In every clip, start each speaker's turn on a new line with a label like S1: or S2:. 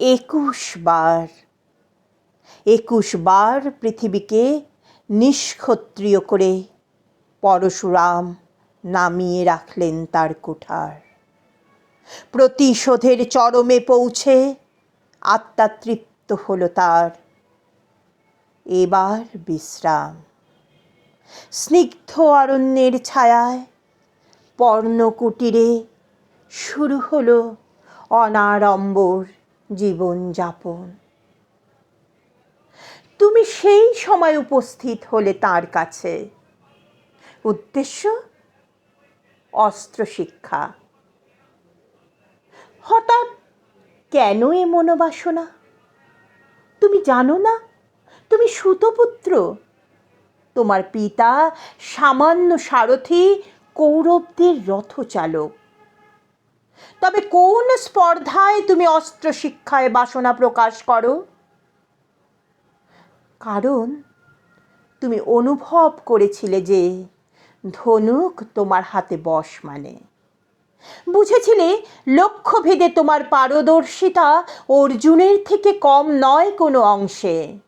S1: একুশ বার একুশ বার পৃথিবীকে নিষ্ক্ষত্রিয় করে পরশুরাম নামিয়ে রাখলেন তার কুঠার। প্রতিশোধের চরমে পৌঁছে আত্মা তৃপ্ত হলো তার। এবার বিশ্রাম। স্নিগ্ধ অরণ্যের ছায়ায় পর্ণকুটিরে শুরু হলো অনাড়ম্বর জীবনযাপন তুমি সেই সময় উপস্থিত হলে তার কাছে। উদ্দেশ্য অস্ত্র শিক্ষা হঠাৎ কেন এ মনোবাসনা? তুমি জানো না? তুমি সুতপুত্র। তোমার পিতা সামান্য সারথি কৌরবদের রথচালক। তবে কোন স্পর্ধায় তুমি অস্ত্র শিক্ষায় বাসনা প্রকাশ করো? কারণ তুমি অনুভব করেছিলে যে ধনুক তোমার হাতে বশ মানে। বুঝেছিলে লক্ষ্যভেদে তোমার পারদর্শিতা অর্জুনের থেকে কম নয় কোনো অংশে।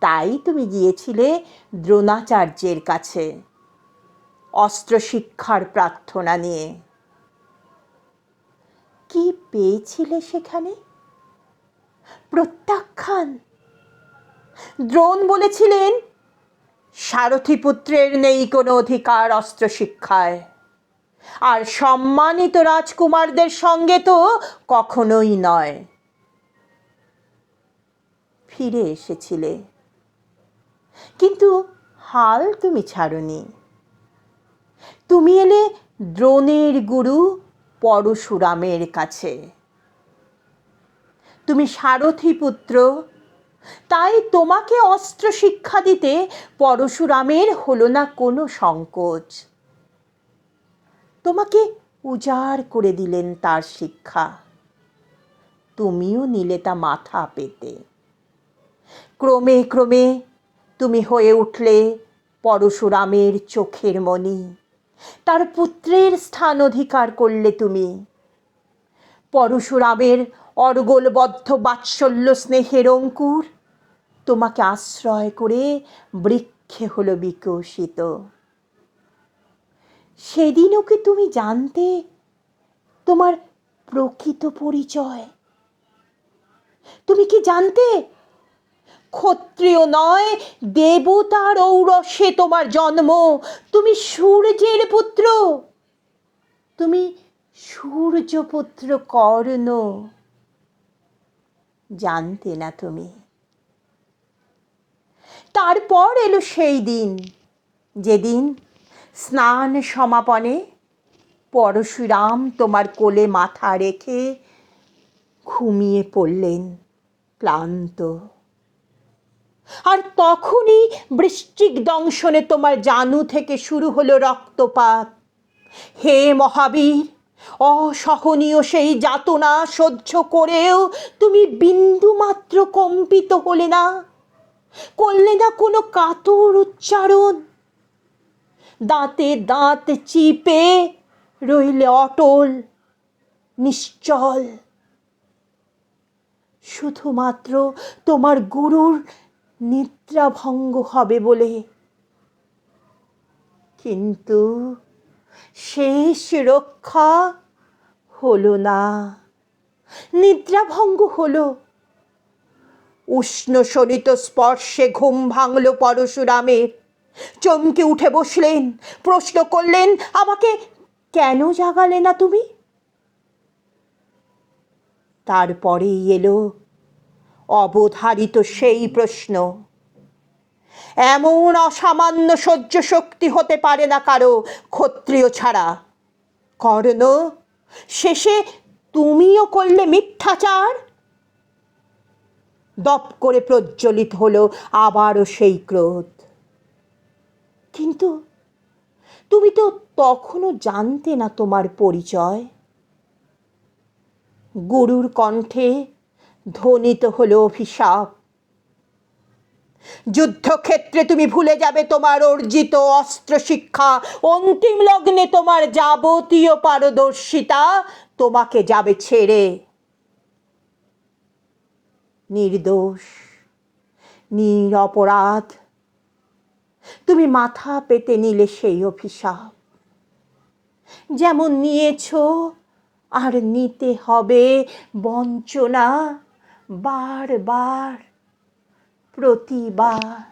S1: তাই তুমি গিয়েছিলে দ্রোণাচার্যের কাছে অস্ত্র শিক্ষার প্রার্থনা নিয়ে। কি পেয়েছিলে সেখানে? প্রত্যাখ্যান। দ্রোণ বলেছিলেন সারথীপুত্রের নেই কোনো অধিকার অস্ত্র শিক্ষায় আর সম্মানিত রাজকুমারদের সঙ্গে তো কখনোই নয়। ফিরে এসেছিলে। কিন্তু হাল তুমি ছাড়নি। তুমি এলে দ্রোণের গুরু পরশুরামের কাছে। তুমি সারথী পুত্র তাই তোমাকে অস্ত্র শিক্ষা দিতে পরশুরামের হলো না কোনো সংকোচ। তোমাকে উজাড় করে দিলেন তার শিক্ষা। তুমিও নিলে তা মাথা পেতে। ক্রমে ক্রমে তুমি হয়ে উঠলে পরশুরামের চোখের মণি। তার পুত্রের স্থান অধিকার করলে তুমি। পরশুরামের অর্গলবদ্ধ বাৎসল্য স্নেহের অঙ্কুর তোমাকে আশ্রয় করে বৃক্ষে হলো বিকশিত। সেদিনও কি তুমি জানতে তোমার প্রকৃত পরিচয়? তুমি কি জানতে ক্ষত্রিয় নয় দেবতার ঔরসে তোমার জন্ম। তুমি সূর্যের পুত্র। তুমি সূর্যপুত্র কর্ণ। জানতে না তুমি। তারপর এলো সেই দিন। যেদিন স্নান সমাপনে পরশুরাম তোমার কোলে মাথা রেখে ঘুমিয়ে পড়লেন ক্লান্ত। আর তখনই বৃষ্টিক দংশনে তোমার জানু থেকে শুরু হলো রক্তপাত। হে মহাবীর, অসহনীয় সেই যাতনা সহ্য করেও তুমি বিন্দুমাত্র কম্পিত হলে না, করলে না কোনো কাতর উচ্চারণ। দাঁতে দাঁত চিপে রইলে অটল, নিশ্চল। শুধুমাত্র তোমার গুরুর নিদ্রাভঙ্গ হবে বলে। কিন্তু শেষ রক্ষা হলো না। নিদ্রাভঙ্গ হলো। উষ্ণ শোণিত স্পর্শে ঘুম ভাঙল পরশুরামের। চমকে উঠে বসলেন, প্রশ্ন করলেন, আমাকে কেন জাগালে না তুমি? তারপরেই এলো অবধারিত সেই প্রশ্ন। এমন অসামান্য সহ্য শক্তি হতে পারে না কারও ক্ষত্রিয় ছাড়া। কর্ণ, শেষে তুমিও করলে মিথ্যাচার? দপ করে প্রজ্বলিত হলো আবারও সেই ক্রোধ। কিন্তু তুমি তো তখনও জানতে না তোমার পরিচয়। গুরুর কণ্ঠে ধ্বনিত হলো অভিশাপ। যুদ্ধক্ষেত্রে তুমি ভুলে যাবে তোমার অর্জিত অস্ত্র শিক্ষা অন্তিম লগ্নে তোমার যাবতীয় পারদর্শিতা তোমাকে যাবে ছেড়ে। নির্দোষ নিরপরাধ তুমি মাথা পেতে নিলে সেই অভিশাপ। যেমন নিয়েছ, আর নিতে হবে বঞ্চনা। বারবার প্রতিবার।